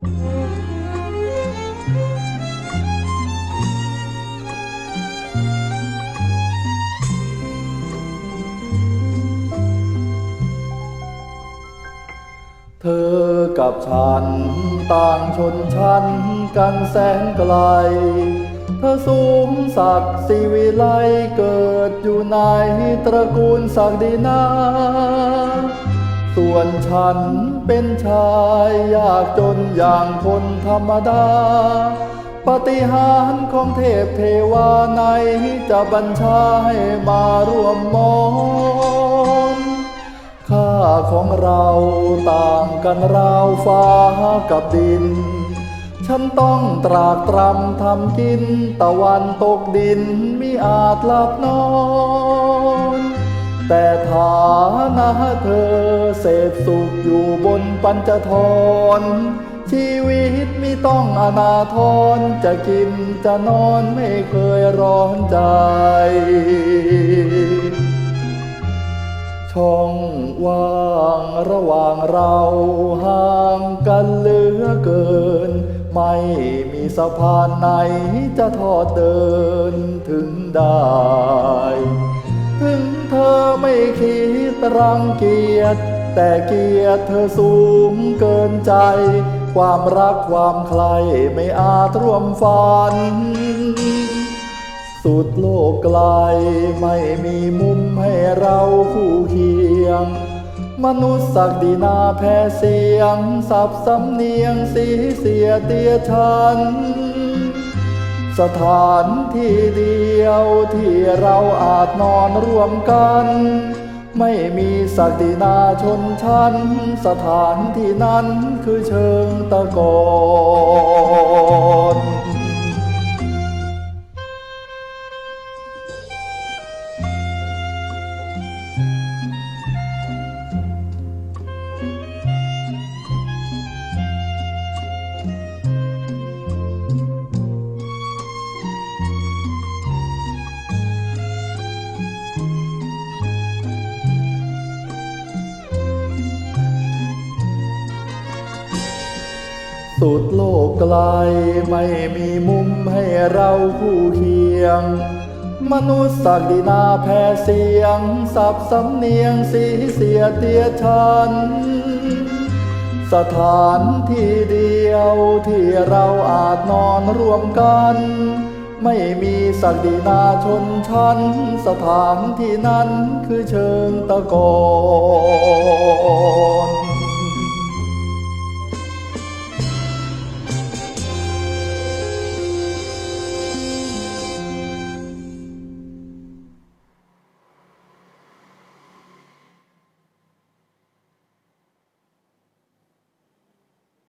เธอกับฉันต่างชนชั้นกันแสนไกล เธอสูงศักดิ์ศิวิไลเกิดอยู่ในตระกูลศักดินา ส่วนฉันเป็นชายยากจนอย่างคนธรรมดา ปฏิหารของเทพเทวาในจะบัญชาให้มาร่วมมองค่าของเราต่างกันราวฟ้ากับดิน ฉันต้องตรากตรำทำกินตะวันตกดินมิอาจหลับนอน แต่ฐานะเธอเสพสุขอยู่บนปัญจทรชีวิตมิต้องอนาทรจะกินจะนอนไม่เคยร้อนใจ ช่องว่างระหว่างเราห่างกันเหลือเกิน ไม่มีสะพานไหนจะทอดเดินถึงได้ ถึงเธอไม่คิดรังเกียจแต่เกียรติเธอสูงเกินใจ ความรักความใครไม่อาจร่วมฝัน สุดโลกไกลไม่มีมุมให้เราคู่เคียง มนุษย์ศักดินาแพ้เสียง สับสำเนียงสีเสียเตียชัน สถานที่เดียวที่เราอาจนอนร่วมกัน ไม่มีศักดินาชนชั้น สถานที่นั้นคือเชิงตะกอน สุดโลกไกลไม่มีมุมให้เราคู่เคียง มนุษย์ศักดินาแพ้เสียง สับสำเนียงสีเสียเตียชัน สถานที่เดียวที่เราอาจนอนร่วมกัน ไม่มีศักดินาชนชั้น สถานที่นั้นคือเชิงตะกอน